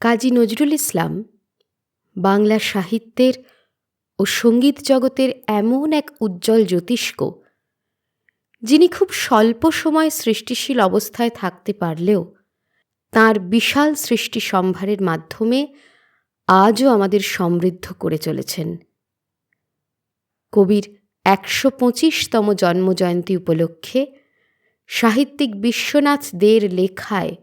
কাজী নজরুল ইসলাম বাংলা সাহিত্যের ও সংগীত জগতের এমন এক উজ্জ্বল জ্যোতিষ্ক, যিনি খুব স্বল্প সময় সৃষ্টিশীল অবস্থায় থাকতে পারলেও তাঁর বিশাল সৃষ্টি সম্ভারের মাধ্যমে আজও আমাদের সমৃদ্ধ করে চলেছেন। কবির একশো পঁচিশতম জন্মজয়ন্তী উপলক্ষে সাহিত্যিক বিশ্বনাথ দের লেখায়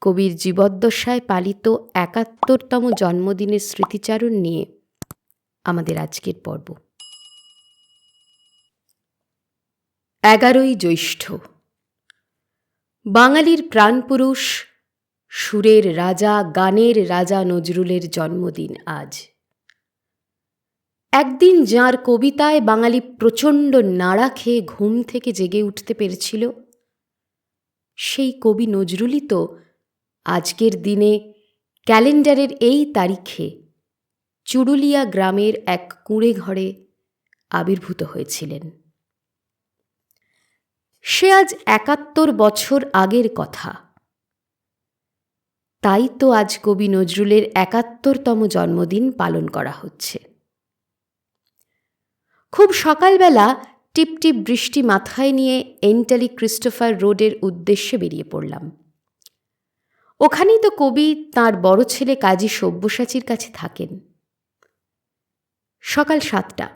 কবির জীবদ্দশায় পালিত একাত্তরতম জন্মদিনের স্মৃতিচারণ নিয়ে আমাদের আজকের পর্ব। এগারোই জ্যৈষ্ঠ। বাঙালির প্রাণপুরুষ, সুরের রাজা, গানের রাজা নজরুলের জন্মদিন আজ। একদিন যার কবিতায় বাঙালি প্রচণ্ড নাড়া খেয়ে ঘুম থেকে জেগে উঠতে পেরেছিল, সেই কবি নজরুলই তো আজকের দিনে ক্যালেন্ডারের এই তারিখে চুরুলিয়া গ্রামের এক কুঁড়ে ঘরে আবির্ভূত হয়েছিলেন। সে আজ একাত্তর বছর আগের কথা। তাই তো আজ কবি নজরুলের একাত্তরতম জন্মদিন পালন করা হচ্ছে। খুব সকালবেলা টিপটিপ বৃষ্টি মাথায় নিয়ে এন্টালি ক্রিস্টোফার রোডের উদ্দেশ্যে বেরিয়ে পড়লাম। ওখানেই তো কবি তার বড় ছেলে কাজী সব্যসাচীর কাছে থাকেন। সকাল সাতটা।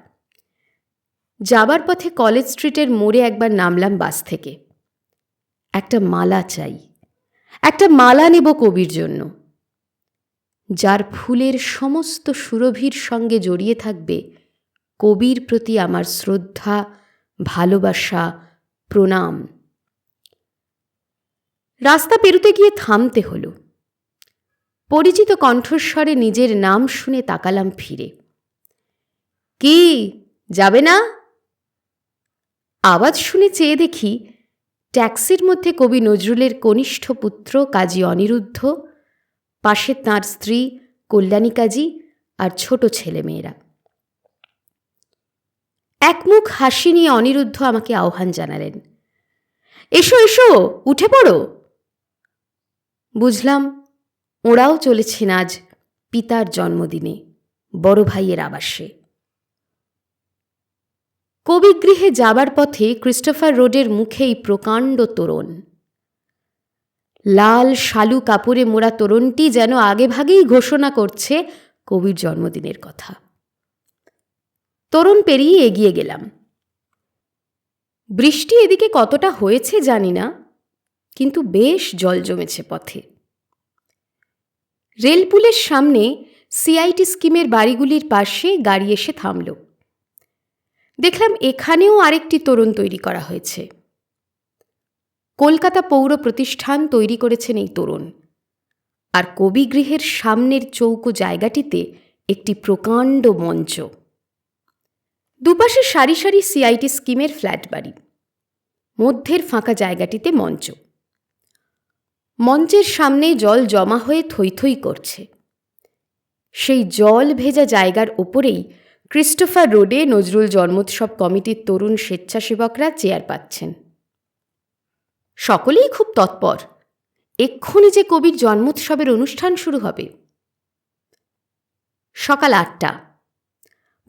যাবার পথে কলেজ স্ট্রিটের মোড়ে একবার নামলাম বাস থেকে। একটা মালা চাই। একটা মালা নেব কবির জন্য। যার ফুলের সমস্ত সুরভির সঙ্গে জড়িয়ে থাকবে কবির প্রতি আমার শ্রদ্ধা, ভালোবাসা, প্রণাম। রাস্তা পেরুতে গিয়ে থামতে হলো। পরিচিত কণ্ঠস্বরে নিজের নাম শুনে তাকালাম ফিরে। কি, যাবে না? আওয়াজ শুনে চেয়ে দেখি ট্যাক্সির মধ্যে কবি নজরুলের কনিষ্ঠ পুত্র কাজী অনিরুদ্ধ, পাশে তাঁর স্ত্রী কল্যাণী কাজী আর ছোট ছেলেমেয়েরা। একমুখ হাসি নিয়ে অনিরুদ্ধ আমাকে আহ্বান জানালেন, এসো এসো, উঠে পড়ো। বুঝলাম, ওরাও চলেছেন আজ পিতার জন্মদিনে, বড় ভাইয়ের আবাসে। কবিগৃহে যাবার পথে ক্রিস্টোফার রোডের মুখেই প্রকাণ্ড তোরণ। লাল শালু কাপড়ে মোড়া তোরণটি যেন আগেভাগেই ঘোষণা করছে কবির জন্মদিনের কথা। তরুণ পেরিয়ে এগিয়ে গেলাম। বৃষ্টি এদিকে কতটা হয়েছে জানি না কিন্তু বেশ জল জমেছে পথে। রেলপুলের সামনে সিআইটি স্কিমের বাড়িগুলির পাশে গাড়ি এসে থামল। দেখলাম এখানেও আরেকটি তরুণ তৈরি করা হয়েছে। কলকাতা পৌর প্রতিষ্ঠান তৈরি করেছেন এই তরুণ। আর কবিগৃহের সামনের চৌকো জায়গাটিতে একটি প্রকাণ্ড মঞ্চ। দুপাশে সারি সারি সিআইটি স্কিমের ফ্ল্যাট বাড়ি। মধ্যের ফাঁকা জায়গাটিতে মঞ্চ। মঞ্চের সামনে জল জমা হয়ে থই থই করছে। সেই জল ভেজা জায়গার ওপরেই ক্রিস্টোফার রোডে নজরুল জন্মোৎসব কমিটির তরুণ স্বেচ্ছাসেবকরা চেয়ার পাচ্ছেন। সকলেই খুব তৎপর। এক্ষুনি যে কবির জন্মোৎসবের অনুষ্ঠান শুরু হবে। সকাল আটটা।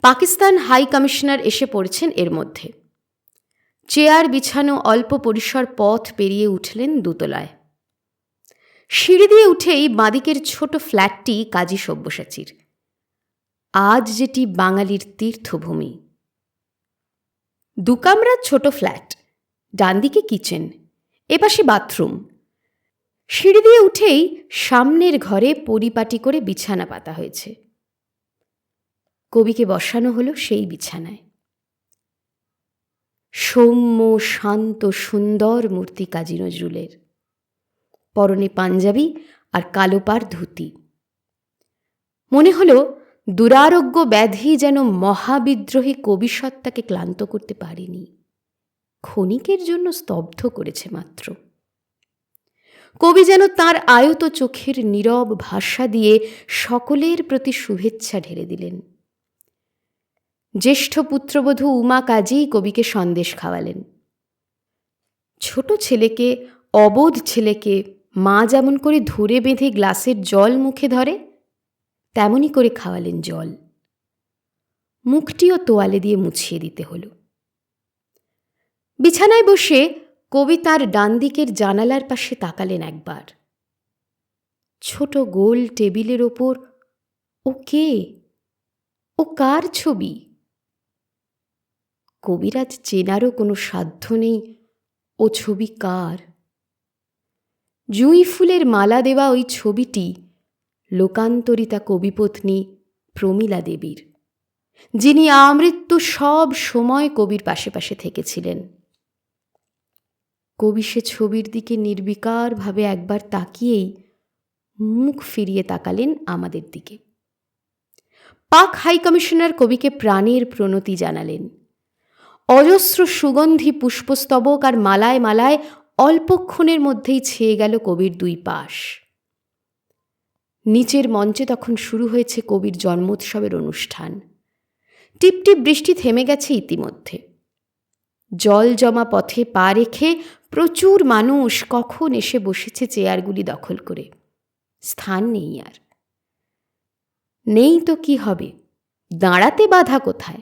পাকিস্তান হাই কমিশনার এসে পড়েছেন এর মধ্যে। চেয়ার বিছানো অল্প পরিসর পথ পেরিয়ে উঠলেন দোতলায়। সিঁড়ি দিয়ে উঠেই বাঁদিকের ছোট ফ্ল্যাটটি কাজী সব্যসাচীর। আজ যেটি বাঙালির তীর্থভূমি। দুকামরার ছোট ফ্ল্যাট, ডানদিকে কিচেন, এপাশে বাথরুম। সিঁড়ি দিয়ে উঠেই সামনের ঘরে পরিপাটি করে বিছানা পাতা হয়েছে। কবিকে বসানো হলো সেই বিছানায়। সৌম্য, শান্ত, সুন্দর মূর্তি কাজী নজরুলের। পরনে পাঞ্জাবি আর কালো পার ধুতি। মনে হলো দুরারোগ্য ব্যাধি যেন মহাবিদ্রোহী কবিসত্তাকে ক্লান্ত করতে পারেনি। ক্ষণিকের জন্য স্তব্ধ করেছে মাত্র। কবি যেন তার আয়ত চোখের নীরব ভাষা দিয়ে সকলের প্রতি শুভেচ্ছা ঢেলে দিলেন। জ্যেষ্ঠ পুত্রবধূ উমা কাজী কবিকে সন্দেশ খাওয়ালেন। ছোট ছেলেকে, অবোধ ছেলেকে মা যেমন করে ধরে বেঁধে গ্লাসের জল মুখে ধরে, তেমনই করে খাওয়ালেন জল। মুখটিও তোয়ালে দিয়ে মুছিয়ে দিতে হলো। বিছানায় বসে কবি তার ডান দিকের জানালার পাশে তাকালেন একবার। ছোট গোল টেবিলের ওপর, ও কে? ও কার ছবি? কবিরাজ চেনারও কোনো সাধ্য নেই, ও ছবি কার? জুঁই ফুলের মালা দেওয়া ওই ছবিটি লোকান্তরিতা কবিপত্নী প্রমীলা দেবীর, যিনি আমৃত্যু সব সময় কবির পাশে পাশে থেকেছিলেন। কবি সে ছবির দিকে নির্বিকারভাবে একবার তাকিয়েই মুখ ফিরিয়ে তাকালেন আমাদের দিকে। পাক হাই কমিশনার কবিকে প্রাণের প্রণতি জানালেন। অজস্র সুগন্ধি পুষ্পস্তবক আর মালায় মালায় অল্পক্ষণের মধ্যেই ছেয়ে গেল কবির দুই পাশ। নিচের মঞ্চে তখন শুরু হয়েছে কবির জন্মোৎসবের অনুষ্ঠান। টিপটিপ বৃষ্টি থেমে গেছে ইতিমধ্যে। জল জমা পথে পা রেখে প্রচুর মানুষ কখন এসে বসেছে চেয়ারগুলি দখল করে? স্থান নেই আর। নেই তো কি হবে? দাঁড়াতে বাধা কোথায়?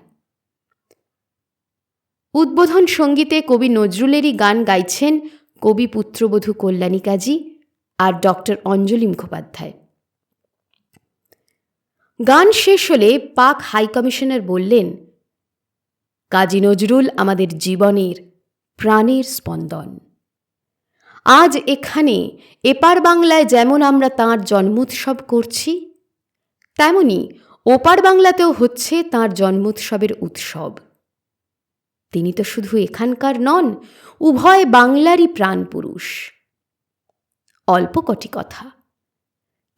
উদ্বোধন সঙ্গীতে কবি নজরুলেরই গান গাইছেন কবি পুত্রবধূ কল্যাণী কাজী আর ডক্টর অঞ্জলি মুখোপাধ্যায়। গান শেষ হলে পাক হাই কমিশনার বললেন, কাজী নজরুল আমাদের জীবনের প্রাণের স্পন্দন। আজ এখানে এপার বাংলায় যেমন আমরা তাঁর জন্মোৎসব করছি, তেমনি ওপার বাংলাতেও হচ্ছে তাঁর জন্মোৎসবের উৎসব। তিনি তো শুধু এখানকার নন, উভয় বাংলারই প্রাণপুরুষ। অল্প কটি কথা।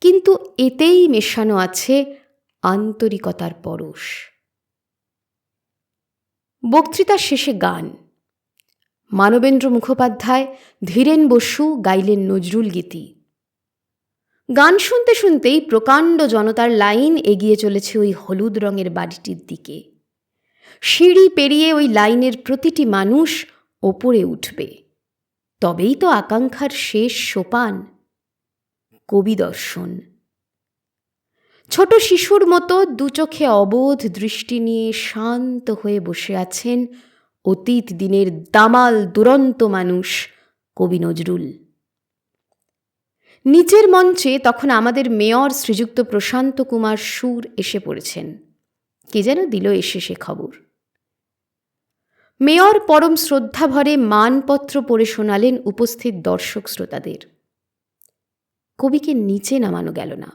কিন্তু এতেই মেশানো আছে আন্তরিকতার পরশ। বক্তৃতার শেষে গান। মানবেন্দ্র মুখোপাধ্যায়, ধীরেন বসু গাইলেন নজরুল গীতি। গান শুনতে শুনতেই প্রকাণ্ড জনতার লাইন এগিয়ে চলেছে ওই হলুদ রঙের বাড়িটির দিকে। সিঁড়ি পেরিয়ে ওই লাইনের প্রতিটি মানুষ ওপরে উঠবে। তবেই তো আকাঙ্ক্ষার শেষ সোপান, কবি দর্শন। ছোট শিশুর মতো দু চোখে অবোধ দৃষ্টি নিয়ে শান্ত হয়ে বসে আছেন অতীত দিনের দামাল দুরন্ত মানুষ কবি নজরুল। নিচের মঞ্চে তখন আমাদের মেয়র শ্রীযুক্ত প্রশান্ত কুমার সুর এসে পড়েছেন। কে যেন দিল এসে সে খবর। মেয়র পরম শ্রদ্ধাভরে মানপত্র পড়ে শোনালেন উপস্থিত দর্শক শ্রোতাদের। কবিকে নিচে নামানো গেল না।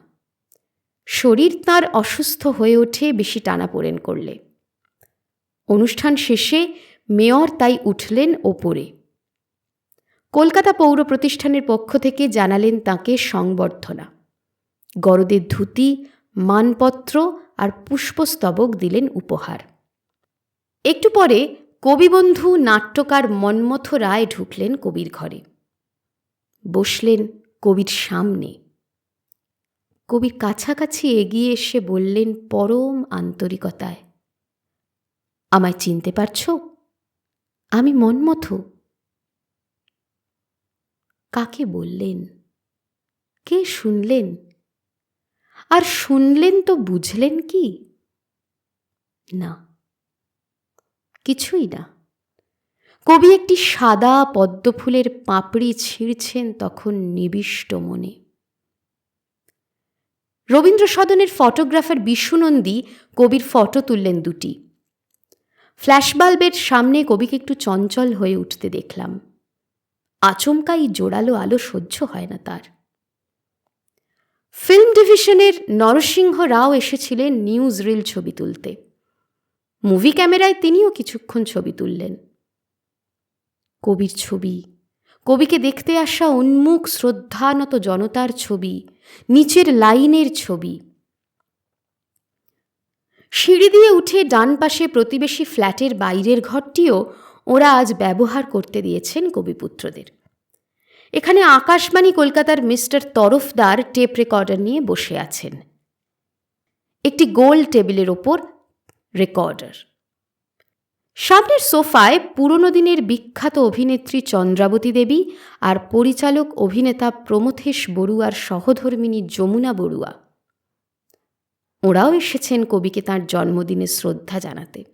শরীর তার অসুস্থ হয়ে ওঠে, বেশি টানাপোড়েন করলে। অনুষ্ঠান শেষে মেয়র তাই উঠলেন ওপরে। কলকাতা পৌর প্রতিষ্ঠানের পক্ষ থেকে জানালেন তাকে সংবর্ধনা। গরদের ধুতি, মানপত্র আর পুষ্পস্তবক দিলেন উপহার। একটু পরে কবিবন্ধু নাট্যকার মন্মথ রায় ঢুকলেন কবির ঘরে। বসলেন কবির সামনে। কবির কাছাকাছি এগিয়ে এসে বললেন, পরম আন্তরিকতায়। আমায় চিনতে পারছ? আমি মন্মথ। কাকে বললেন? কে শুনলেন? আর শুনলেন তো বুঝলেন কি? না, কিছুই না। কবি একটি সাদা পদ্মফুলের পাপড়ি ছিঁড়ছেন তখন নিবিষ্ট মনে। রবীন্দ্র সদনের ফটোগ্রাফার বিশ্বনন্দী কবির ফটো তুললেন দুটি। ফ্ল্যাশবাল্বের সামনে কবিকে একটু চঞ্চল হয়ে উঠতে দেখলাম। আচমকাই জোরালো আলো সহ্য হয় না তার। ফিল্ম ডিভিশনের নরসিংহ রাও এসেছিলেন নিউজ রিল ছবি তুলতে। মুভি ক্যামেরায় তিনিও কিছুক্ষণ ছবি তুললেন। কবির ছবি, কবিকে দেখতে আসা উন্মুখ, শ্রদ্ধানত জনতার ছবি, নিচের লাইনের ছবি। সিঁড়ি দিয়ে উঠে ডান পাশে প্রতিবেশী ফ্ল্যাটের বাইরের ঘরটিও ওরা আজ ব্যবহার করতে দিয়েছেন কবিপুত্রদের। এখানে আকাশবাণী কলকাতার মিস্টার তরফদার টেপ রেকর্ডার নিয়ে বসে আছেন। একটি গোল টেবিলের ওপর রেকর্ডার। সামনের সোফায় পুরনো দিনের বিখ্যাত অভিনেত্রী চন্দ্রাবতী দেবী আর পরিচালক অভিনেতা প্রমথেশ বড়ুয়ার সহধর্মিনী যমুনা বড়ুয়া। ওরাও এসেছেন কবিকে তাঁর জন্মদিনে শ্রদ্ধা জানাতে।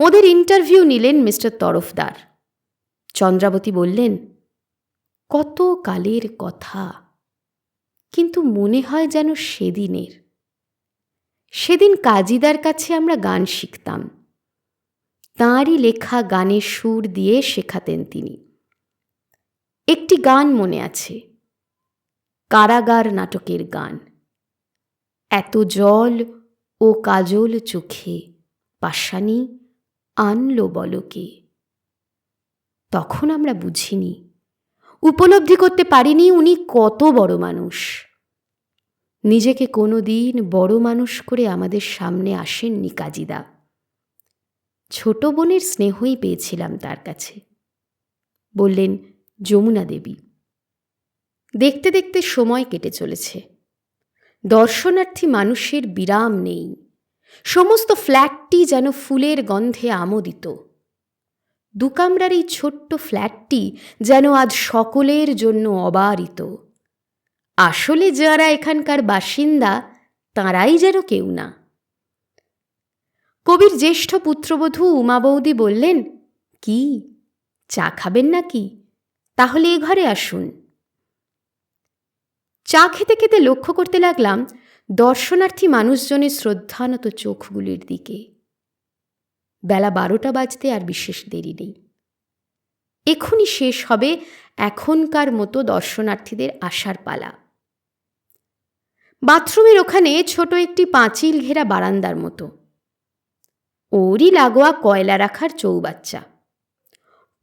ওদের ইন্টারভিউ নিলেন মিস্টার তরফদার। চন্দ্রাবতী বললেন, কত কালের কথা, কিন্তু মনে হয় যেন সেদিনের। সেদিন কাজীদার কাছে আমরা গান শিখতাম। তাঁরই লেখা গানের সুর দিয়ে শেখাতেন তিনি। একটি গান মনে আছে, কারাগার নাটকের গান। এত জল ও কাজল চোখে পাশানি আনলো বলকে। তখন আমরা বুঝিনি। উপলব্ধি করতে পারিনি উনি কত বড় মানুষ। নিজেকে কোনো দিন বড় মানুষ করে আমাদের সামনে আসেননি কাজীদা। ছোট বোনের স্নেহই পেয়েছিলাম তার কাছে। বললেন, যমুনা দেবী, দেখতে দেখতে সময় কেটে চলেছে। দর্শনার্থী মানুষের বিরাম নেই। সমস্ত ফ্ল্যাটটি যেন ফুলের গন্ধে আমোদিত। দুকামরার এই ছোট্ট ফ্ল্যাটটি যেন আজ সকলের জন্য অবারিত। আসলে যারা এখানকার বাসিন্দা, তাঁরাই যেন কেউ না। কবির জ্যেষ্ঠ পুত্রবধূ উমা বৌদি বললেন, কি? চা খাবেন নাকি? তাহলে এ ঘরে আসুন। চা খেতে খেতে লক্ষ্য করতে লাগলাম দর্শনার্থী মানুষজনের শ্রদ্ধানত চোখগুলির দিকে। বেলা বারোটা বাজতে আর বিশেষ দেরি নেই। এখনই শেষ হবে এখনকার মতো দর্শনার্থীদের আসার পালা। বাথরুমের ওখানে ছোট একটি পাঁচিল ঘেরা বারান্দার মতো। ওরই লাগোয়া কয়লা রাখার চৌবাচ্চা।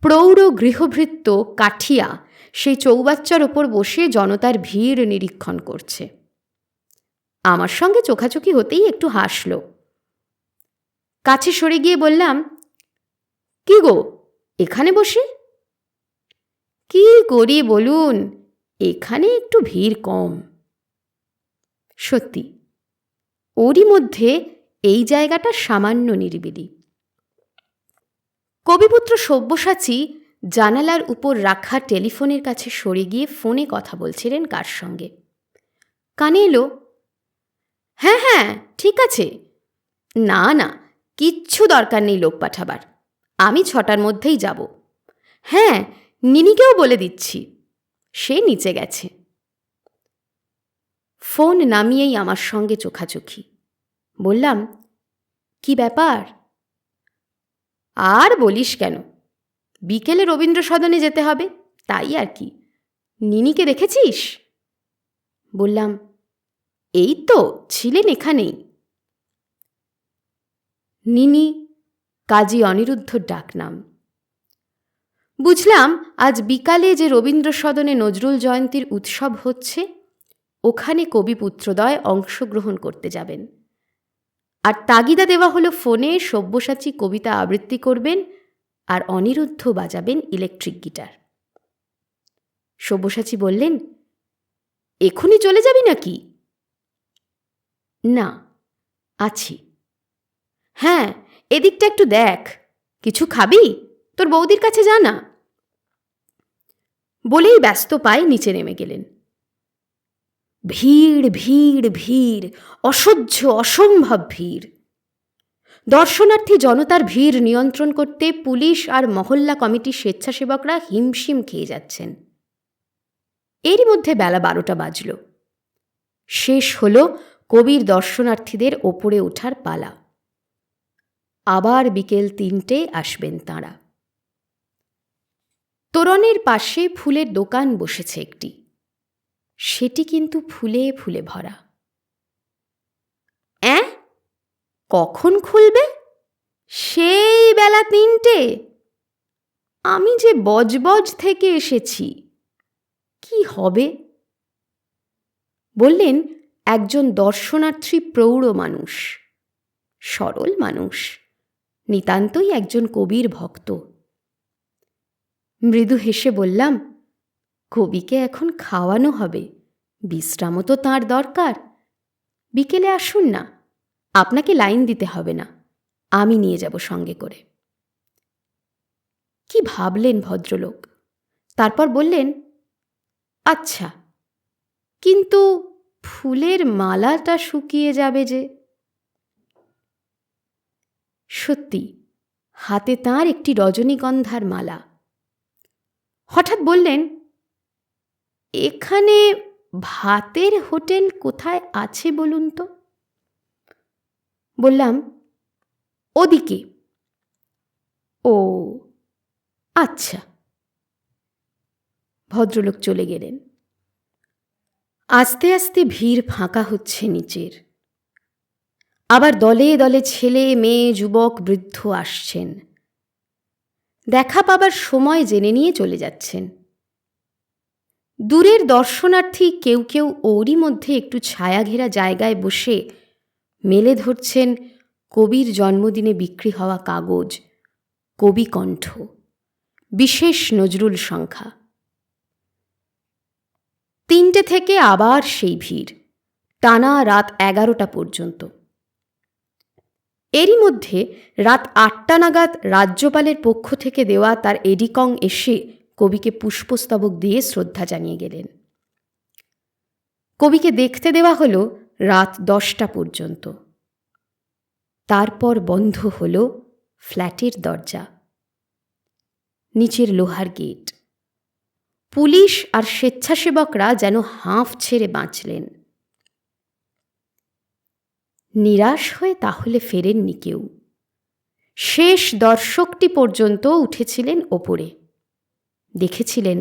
প্রৌঢ় গৃহভৃত্য কাঠিয়া সেই চৌবাচ্চার ওপর বসে জনতার ভিড় নিরীক্ষণ করছে। আমার সঙ্গে চোখাচোখি হতেই একটু হাসল। কাছে সরে গিয়ে বললাম, কি গো, এখানে বসে? কি করি বলুন, এখানে একটু ভিড় কম। সত্যি, ওরই মধ্যে এই জায়গাটা সামান্য নিরিবিলি। কবিপুত্র সব্যসাচী জানালার উপর রাখা টেলিফোনের কাছে সরে গিয়ে ফোনে কথা বলছিলেন কার সঙ্গে। কানে এলো হ্যাঁ হ্যাঁ ঠিক আছে। না না কিচ্ছু দরকার নেই লোক পাঠাবার। আমি ছটার মধ্যেই যাব। হ্যাঁ নিনিকেও বলে দিচ্ছি। সে নিচে গেছে। ফোন নামিয়েই আমার সঙ্গে চোখাচোখি। বললাম, কি ব্যাপার? আর বলিস কেন? বিকেলে রবীন্দ্র সদনে যেতে হবে, তাই আর কি। নিনিকে দেখেছিস? বললাম, এই তো, ছিলেন এখানেই। নিনি, কাজী অনিরুদ্ধর ডাকনাম। বুঝলাম, আজ বিকালে যে রবীন্দ্র সদনে নজরুল জয়ন্তীর উৎসব হচ্ছে, ওখানে কবি পুত্রদয় অংশগ্রহণ করতে যাবেন। আর তাগিদা দেওয়া হলো ফোনে সব্যসাচী কবিতা আবৃত্তি করবেন আর অনিরুদ্ধ বাজাবেন ইলেকট্রিক গিটার। সব্যসাচী বললেন এখনই চলে যাবি নাকি? না, আছি। হ্যাঁ এদিকটা একটু দেখ। কিছু খাবি? তোর বৌদির কাছে যা না। বলেই ব্যস্ত পায়ে নিচে নেমে গেলেন। ভিড় ভিড় ভিড়, অসহ্য, অসম্ভব ভিড়। দর্শনার্থী জনতার ভিড় নিয়ন্ত্রণ করতে পুলিশ আর মহল্লা কমিটির স্বেচ্ছাসেবকরা হিমশিম খেয়ে যাচ্ছেন। এরই মধ্যে বেলা বারোটা বাজল। শেষ হল কবির দর্শনার্থীদের ওপরে ওঠার পালা। আবার বিকেল তিনটে আসবেন তাঁরা। তোরণের পাশে ফুলের দোকান বসেছে একটি। সেটি কিন্তু ফুলে ফুলে ভরা। অ্যাঁ? কখন খুলবে? সেই বেলা তিনটে। আমি যে বজবজ থেকে এসেছি, কি হবে? বললেন একজন দর্শনার্থী প্রৌঢ় মানুষ, সরল মানুষ। নিতান্তই একজন কবির ভক্ত। মৃদু হেসে বললাম, কবিকে এখন খাওয়ানো হবে, বিশ্রামও তো তাঁর দরকার। বিকেলে আসুন না, আপনাকে লাইন দিতে হবে না, আমি নিয়ে যাব সঙ্গে করে। কি ভাবলেন ভদ্রলোক? তারপর বললেন আচ্ছা কিন্তু ফুলের মালাটা শুকিয়ে যাবে যে সত্যি, হাতে তাঁর একটি রজনীগন্ধার মালা। হঠাৎ বললেন, এখানে ভাতের হোটেল কোথায় আছে বলুন তো? বললাম, ওদিকে। ও আচ্ছা। ভদ্রলোক চলে গেলেন। আস্তে আস্তে ভিড় ফাঁকা হচ্ছে নিচের। আবার দলে দলে ছেলে, মেয়ে, যুবক, বৃদ্ধ আসছেন। দেখা পাবার সময় জেনে নিয়ে চলে যাচ্ছেন। দূরের দর্শনার্থী কেউ কেউ ওরই মধ্যে একটু ছায়াঘেরা জায়গায় বসে মেলে ধরছেন কবির জন্মদিনে বিক্রি হওয়া কাগজ কবিকণ্ঠ বিশেষ নজরুল সংখ্যা। তিনটে থেকে আবার সেই ভিড়, টানা রাত এগারোটা পর্যন্ত। এরই মধ্যে রাত আটটা নাগাদ রাজ্যপালের পক্ষ থেকে দেওয়া তার এডিকং এসে কবিকে পুষ্পস্তবক দিয়ে শ্রদ্ধা জানিয়ে গেলেন। কবিকে দেখতে দেওয়া হলো রাত দশটা পর্যন্ত। তারপর বন্ধ হল ফ্ল্যাটের দরজা। নিচের লোহার গেট। পুলিশ আর স্বেচ্ছাসেবকরা যেন হাঁফ ছেড়ে বাঁচলেন। নিরাশ হয়ে তাহলে ফেরেননি কেউ। শেষ দর্শকটি পর্যন্ত উঠেছিলেন ওপরে। দেখেছিলেন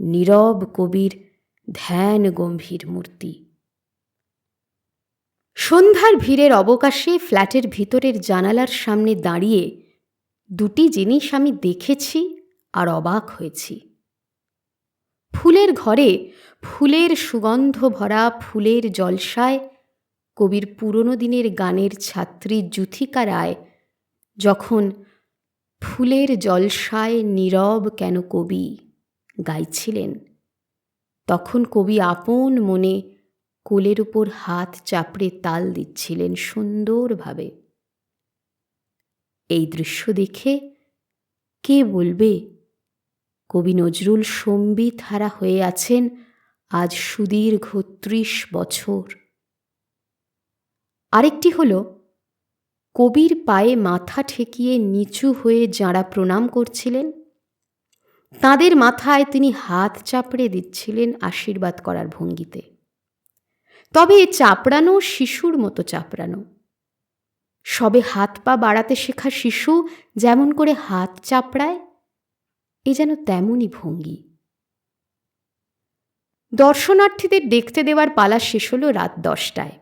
নীরব কবির ধ্যান গম্ভীর মূর্তি। সন্ধ্যার ভিড়ের অবকাশে ফ্ল্যাটের ভিতরের জানালার সামনে দাঁড়িয়ে দুটি জিনিস আমি দেখেছি আর অবাক হয়েছি। ফুলের ঘরে ফুলের সুগন্ধ ভরা ফুলের জলসায় কবির পুরনো দিনের গানের ছাত্রী জুথিকা রায় যখন ফুলের জলসায় নীরব কেন কবি গাইছিলেন। তখন কবি আপন মনে কোলের উপর হাত চাপড়ে তাল দিচ্ছিলেন সুন্দরভাবে। এই দৃশ্য দেখে কে বলবে, কবি নজরুল সম্বিত হারা হয়ে আছেন আজ সুদীর্ঘ ত্রিশ বছর। আরেকটি হল, কবির পায়ে মাথা ঠেকিয়ে নিচু হয়ে যাঁরা প্রণাম করছিলেন, তাদের মাথায় তিনি হাত চাপড়ে দিচ্ছিলেন আশীর্বাদ করার ভঙ্গিতে। তবে চাপড়ানো শিশুর মতো চাপড়ানো। সবে হাত পা বাড়াতে শেখা শিশু যেমন করে হাত চাপড়ায়, এ যেন তেমনই ভঙ্গি। দর্শনার্থীদের দেখতে দেওয়ার পালা শেষ হলো রাত দশটায়।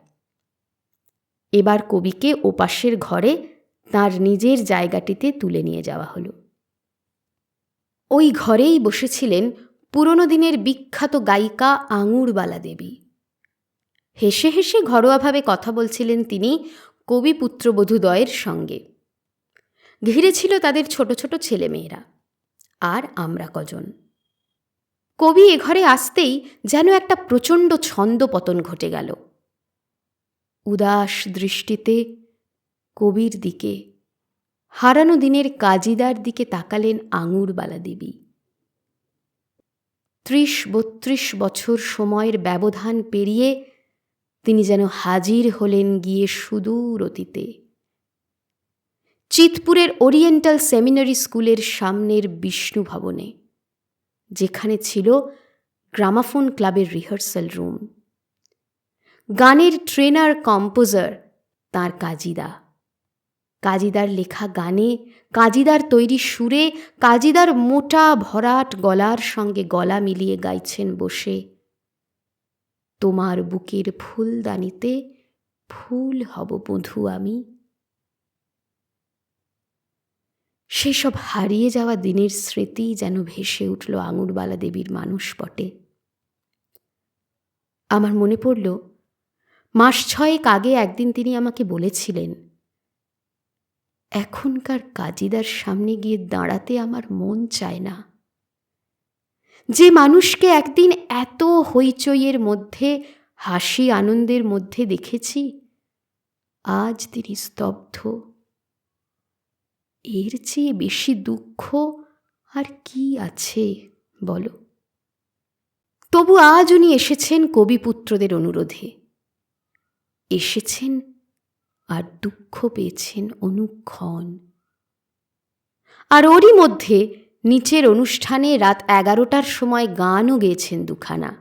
এবার কবিকে ওপাশের ঘরে তার নিজের জায়গাটিতে তুলে নিয়ে যাওয়া হলো। ওই ঘরেই বসেছিলেন পুরনো দিনের বিখ্যাত গায়িকা আঙুরবালা দেবী। হেসে হেসে ঘরোয়াভাবে কথা বলছিলেন তিনি কবি পুত্রবধূদয়ের সঙ্গে। ঘিরে ছিল তাদের ছোট ছোট ছেলেমেয়েরা, আর আমরা কজন। কবি এ ঘরে আসতেই যেন একটা প্রচণ্ড ছন্দ পতন ঘটে গেল। উদাস দৃষ্টিতে কবির দিকে, হারানো দিনের কাজিদার দিকে তাকালেন আঙুরবালা দেবী ত্রিশ বত্রিশ বছর সময়ের ব্যবধান পেরিয়ে তিনি যেন হাজির হলেন গিয়ে সুদূর অতীতে। চিতপুরের ওরিয়েন্টাল সেমিনারি স্কুলের সামনের বিষ্ণু ভবনে, যেখানে ছিল গ্রামাফোন ক্লাবের রিহার্সাল রুম। গানের ট্রেনার কম্পোজার তার কাজিদা। কাজিদার লেখা গানে, কাজিদার তৈরি সুরে, কাজিদার মোটা ভরাট গলার সঙ্গে গলা মিলিয়ে গাইছেন বসে। তোমার বুকের ফুলদানিতে ফুল হব বধু আমি। সেসব হারিয়ে যাওয়া দিনের স্মৃতি যেন ভেসে উঠল আঙুরবালা দেবীর মানুষ পটে আমার মনে পড়ল মাস ছয়েক আগে একদিন তিনি আমাকে বলেছিলেন, এখনকার কাজিদার সামনে গিয়ে দাঁড়াতে আমার মন চায় না। যে মানুষকে একদিন এত হইচইয়ের মধ্যে, হাসি আনন্দের মধ্যে দেখেছি, আজ তিনি স্তব্ধ। এর চেয়ে বেশি দুঃখ আর কি আছে, বলো? তবু আজ উনি এসেছেন কবিপুত্রদের অনুরোধে। এসেছেন আর দুঃখ পেয়েছেন অনুক্ষণ। আর ওরই মধ্যে নিচের অনুষ্ঠানে রাত এগারোটার সময় গানও গেয়েছেন দুখানা।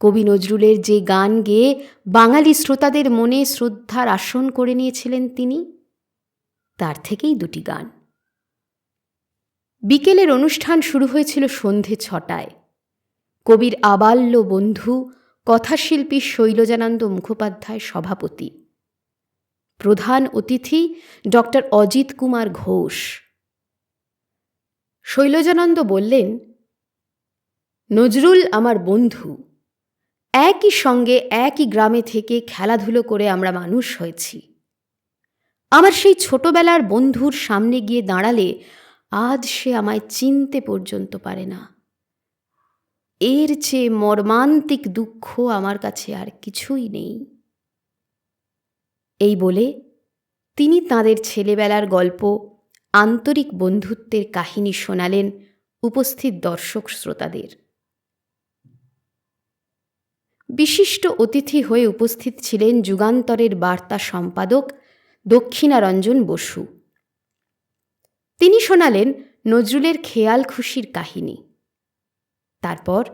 কবি নজরুলের যে গান গেয়ে বাঙালি শ্রোতাদের মনে শ্রদ্ধার আসন করে নিয়েছিলেন তিনি, তার থেকেই দুটি গান। বিকেলের অনুষ্ঠান শুরু হয়েছিল সন্ধে ছটায়। কবির আবাল্য বন্ধু কথাশিল্পী শৈলজানন্দ মুখোপাধ্যায় সভাপতি। প্রধান অতিথি ডক্টর অজিত কুমার ঘোষ। শৈলজানন্দ বললেন, নজরুল আমার বন্ধু, একই সঙ্গে একই গ্রামে থেকে খেলাধুলো করে আমরা মানুষ হয়েছি। আমার সেই ছোটবেলার বন্ধুর সামনে গিয়ে দাঁড়ালে আজ সে আমায় চিনতে পর্যন্ত পারে না। এর চেয়ে মর্মান্তিক দুঃখ আমার কাছে আর কিছুই নেই। এই বলে তিনি তাঁদের ছেলেবেলার গল্প, আন্তরিক বন্ধুত্বের কাহিনী শোনালেন উপস্থিত দর্শক শ্রোতাদের। বিশিষ্ট অতিথি হয়ে উপস্থিত ছিলেন যুগান্তরের বার্তা সম্পাদক দক্ষিণারঞ্জন বসু। তিনি শোনালেন নজরুলের খেয়াল খুশির কাহিনী। তারপর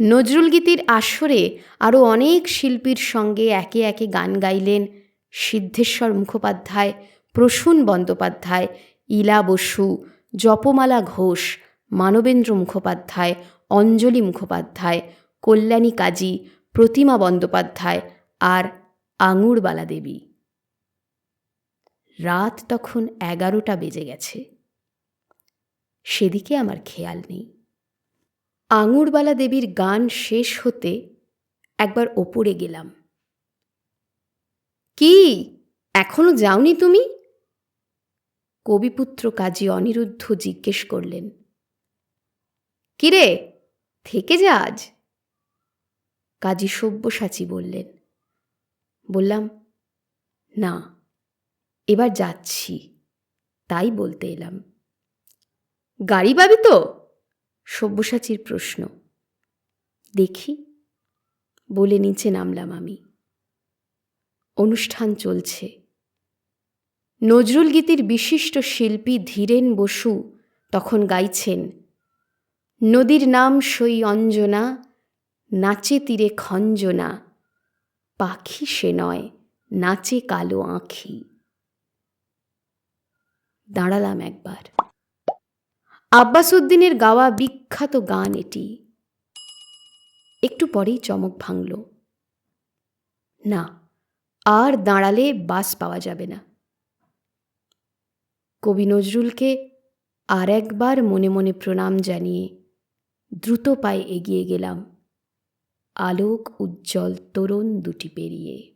নজরুল গীতির আসরে আরও অনেক শিল্পীর সঙ্গে একে একে গান গাইলেন সিদ্ধেশ্বর মুখোপাধ্যায়, প্রসূন বন্দ্যোপাধ্যায়, ইলা বসু, জপমালা ঘোষ, মানবেন্দ্র মুখোপাধ্যায়, অঞ্জলি মুখোপাধ্যায়, কল্যাণী কাজী, প্রতিমা বন্দ্যোপাধ্যায় আর আঙুরবালা দেবী রাত তখন এগারোটা বেজে গেছে। সেদিকে আমার খেয়াল নেই। আঙুরবালা দেবীর গান শেষ হতে একবার ওপরে গেলাম। কি? এখনও যাওনি তুমি? কবিপুত্র কাজী অনিরুদ্ধ জিজ্ঞেস করলেন। কিরে, থেকে যা আজ? কাজী সব্যসাচী বললেন। বললাম, না, এবার যাচ্ছি। তাই বলতে এলাম। গাড়ি পাবি তো? সব্যসাচীর প্রশ্ন। দেখি, বলে নিচে নামলাম আমি। অনুষ্ঠান চলছে। নজরুল গীতির বিশিষ্ট শিল্পী ধীরেন বসু তখন গাইছেন, নদীর নাম সই অঞ্জনা, নাচে তীরে খঞ্জনা, পাখি সে নয়, নাচে কালো আঁখি। দাঁড়ালাম একবার। আব্বাস উদ্দিনের গাওয়া বিখ্যাত গান এটি। একটু পরেই চমক ভাঙল। না, আর দাঁড়ালে বাস পাওয়া যাবে না। কবি নজরুলকে আর একবার মনে মনে প্রণাম জানিয়ে দ্রুত পায়ে এগিয়ে গেলাম। আলোক উজ্জ্বল তরুণ দুটি পেরিয়ে।